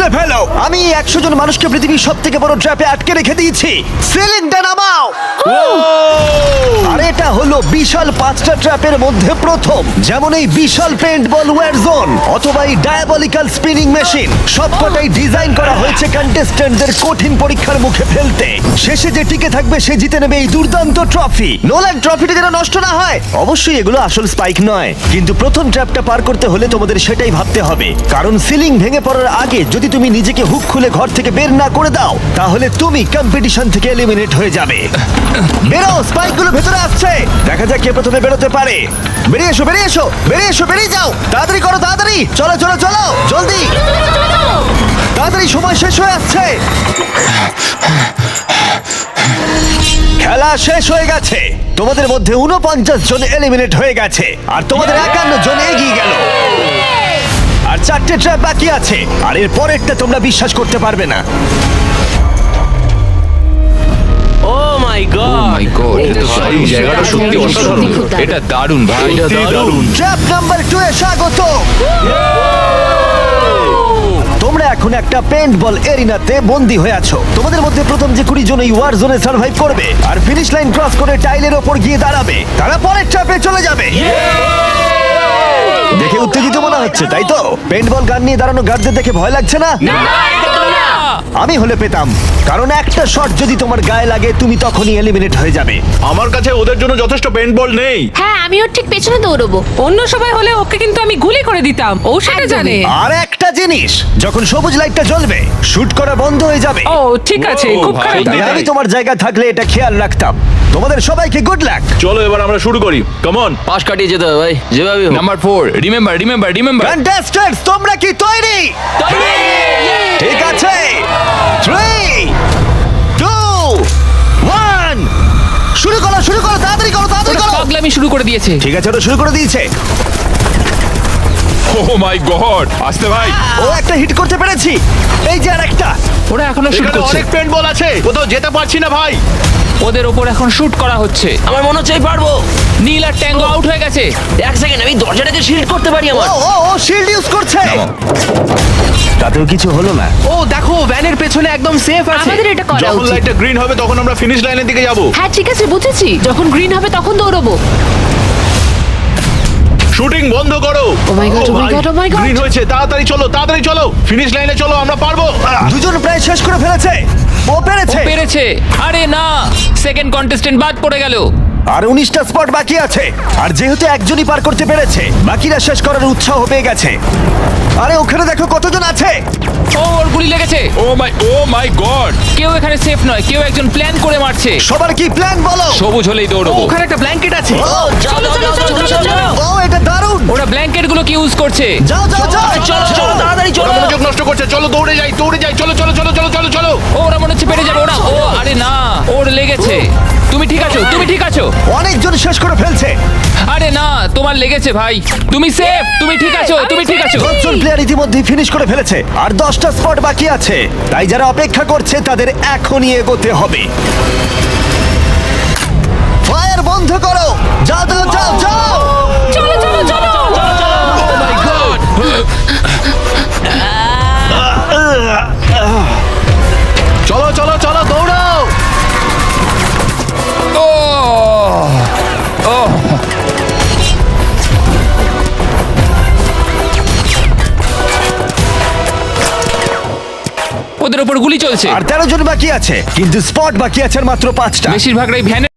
খুলে ফেলো। আমি একশো জন মানুষকে পৃথিবীর সব থেকে বড় ট্র্যাপে আটকে রেখে দিয়েছি। সিলিন্ডার নামাও। আর বিশাল পাঁচটা ট্র্যাপের মধ্যে প্রথম। যেমন এই বিশাল পেন্ট বল ওয়ার জোন অথবা এই ডায়াবলিক্যাল স্পিনিং মেশিন সবকটাই ডিজাইন করা হয়েছে কন্টেস্ট্যান্টদের কঠিন পরীক্ষার মুখে ফেলতে। শেষে যে টিকে থাকবে, সে জিতে নেবে এই দুর্দান্ত ট্রফি নোলান ট্রফিটা যেন নষ্ট না হয়। অবশ্যই এগুলো আসল স্পাইক নয়। কিন্তু প্রথম ট্র্যাপটা পার করতে হলে তোমাদের সেটাই ভাবতে হবে। কারণ সিলিং ভেঙে পড়ার আগে যদি তুমি নিজেকে হুক খুলে ঘর থেকে বের না করে দাও, তাহলে তুমি কম্পিটিশন থেকে এলিমিনেট হয়ে যাবে। বেরো স্পাইকগুলো ভেতরে আসছে। দেখা যাক কে প্রথমে বেরোতে পারে। বেরিয়ে এসো বেরিয়ে এসো বেরিয়ে এসো বেরিয়ে যাও। তাড়াতাড়ি করো তাড়াতাড়ি। চলো চলো চলো জলদি। তাড়াতাড়ি সময় শেষ হয়ে আসছে। খেলা শেষ হয়ে গেছে। তোমাদের মধ্যে উনপঞ্চাশ জন এলিমিনেট হয়ে গেছে। আর তোমাদের একান্ন জন এগিয়ে গেল। আর চারটে ট্র্যাপ বাকি আছে। আর এর পরেরটা তোমরা বিশ্বাস করতে পারবে না। মাই গড মাই গড এটা তো ভাই, জায়গাটা সত্যি অসাধারণ। এটা দারুণ ভাই। এটা দারুণ। ট্র্যাপ নাম্বার টু এ স্বাগত। তোমরা এখন একটা পেন্ট বল এরিনাতে বন্দি হয়ে আছো। তোমাদের মধ্যে প্রথম যে কুড়ি জন এই ওয়ার জোনে সার্ভাইভ করবে আর ফিনিশ লাইন ক্রস করে টাইলের ওপর গিয়ে দাঁড়াবে তারা পরের ট্র্যাপে চলে যাবে। দেখে উত্তেজিত মনে হচ্ছে তাই তো? পেন্ট বল গান নিয়ে দাঁড়ানো গার্ডদের দেখে ভয় লাগছে না। আমি হলে পেতাম। কারণ একটা শট যদি তোমার গায়ে লাগে তুমি তখনই এলিমিনেট হয়ে যাবে। আমার কাছে ওদের জন্য যথেষ্ট পেন্ট বল নেই। হ্যাঁ আমি ওর ঠিক পেছনে দৌড়বো। অন্য সবাই হলে ওকে কিন্তু আমি গুলি করে দিতাম। ও সেটা জানে। আর একটা জিনিস যখন সবুজ লাইটটা জ্বলবে শুট করা বন্ধ হয়ে যাবে। ও ঠিক আছে খুব খারাপ ভাই। তাই আমি তোমার জায়গা থাকলে এটা খেয়াল রাখতাম। তোমাদের সবাইকে গুড লাক চলো এবার আমরা শুরু করি। কমন পাশ কাটিয়ে যেতে হবে ভাই যেভাবে হোক। Number four remember remember remember contestants তোমরা কি তৈরি! ঠিক আছে। করে দিয়েছে। ঠিক আছে ওটা শুরু করে দিয়েছে। ও মাই গড আসতে ভাই। ও একটা হিট করতে পেরেছি। এই যে আর একটা ওরা এখনও শুট এখানে করছে। অনেক পেন্ট বল আছে। কোথাও যেতে পারছি না ভাই। ওদের ওপর এখন শুট করা হচ্ছে। আমার মনে হচ্ছে পারব। নীল আর ট্যাঙ্গো আউট হয়ে গেছে। এক সেকেন্ড আমি দরজাটাকে শিল্ড করতে পারি আমার। ও ও শিল্ড ইউজ করছে। তাতেও কিছু হলো না। ও দেখো ভ্যানের পেছনে একদম সেফ আমাদের এটা করা যখন উচিত। লাইটটা গ্রিন হবে তখন আমরা ফিনিশ লাইনের দিকে যাব। হ্যাঁ ঠিক আছে বুঝেছি। যখন গ্রিন হবে তখন দৌড়বো। শুটিং বন্ধ করো। Oh my God, oh my God, oh my God. Green হয়েছে তাড়াতাড়ি চলো তাড়াতাড়ি চলো। ফিনিশ লাইনে চলো আমরা পারব। আহ, দুজন প্রায় শেষ করে ফেলেছে। ও পেরেছে। পেরেছে। আরে না সেকেন্ড কন্টেস্টেন্ট বাদ পড়ে গেল। আর উনিশটা স্পট বাকি আছে। আর যেহেতু একজনই পার করতে পেরেছে বাকিরা শেষ করার উৎসাহ পেয়ে গেছে। আরে ওখানে দেখো কতজন আছে। ও ওর গুলি লেগেছে। Oh my oh my God. কেউ এখানে সেফ নয় কেউ একজন প্ল্যান করে মারছে। সবার কি প্ল্যান বলো? সবুজ হলেই দৌড়বো। ওখানে একটা ব্ল্যাঙ্কেট আছে। ও, চলো, চলো, চলো, চলো, ও এটা দারুণ। ওরা ব্ল্যাঙ্কেটগুলো কি ইউজ করছে। যাও যাও যাও। চলো চলো তাড়াতাড়ি চলো। মনোযোগ নষ্ট করছে চলো দৌড়ে যাই দৌড়ে তুমি ঠিক আছো তুমি ঠিক আছো। অনেকজন শেষ করে ফেলছে। আরে না তোমার লেগেছে ভাই। তুমি সেফ তুমি ঠিক আছো তুমি ঠিক আছো। দশজন প্লেয়ার ইতিমধ্যে ফিনিশ করে ফেলেছে আর দশটা স্পট বাকি আছে। তাই যারা অপেক্ষা করছে তাদের এখনই এগোতে হবে। ওপর গুলি চলছে। আর তেরো জন বাকি আছে কিন্তু স্পট বাকি আছে আর মাত্র পাঁচটা। বেশিরভাগটাই ভ্যানে